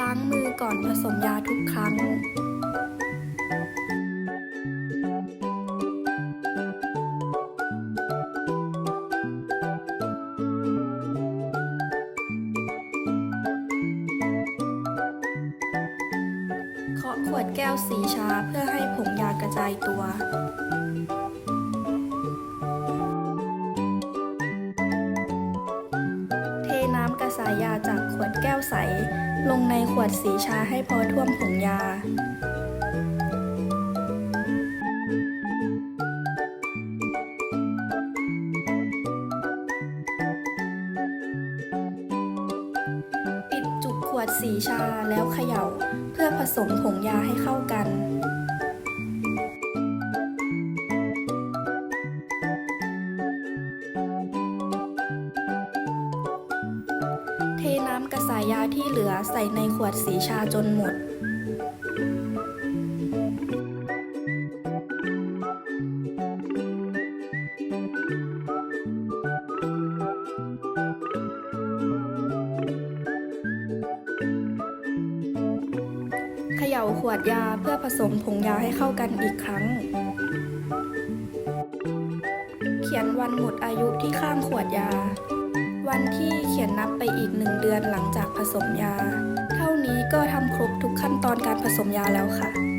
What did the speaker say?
ล้างมือก่อนผสมยาทุกครั้งเคาะขวดแก้วสีชาเพื่อให้ผงยากระจายตัว น้ำกระสายยาจากขวดแก้วใส ลงในขวดสีชาให้พอท่วมผงยา ปิดจุกขวดสีชาแล้วเขย่า เพื่อผสมผงยาให้เข้ากันำกระสายยาที่เหลือใส่ในขวดสีชาจนหมด เขย่าขวดยาเพื่อผสมผงยาให้เข้ากันอีกครั้ง เขียนวันหมดอายุที่ข้างขวดยา วันที่เขียนนับไปอีกหนึ่งเดือนหลังจากผสมยา เท่านี้ก็ทำครบทุกขั้นตอนการผสมยาแล้วค่ะ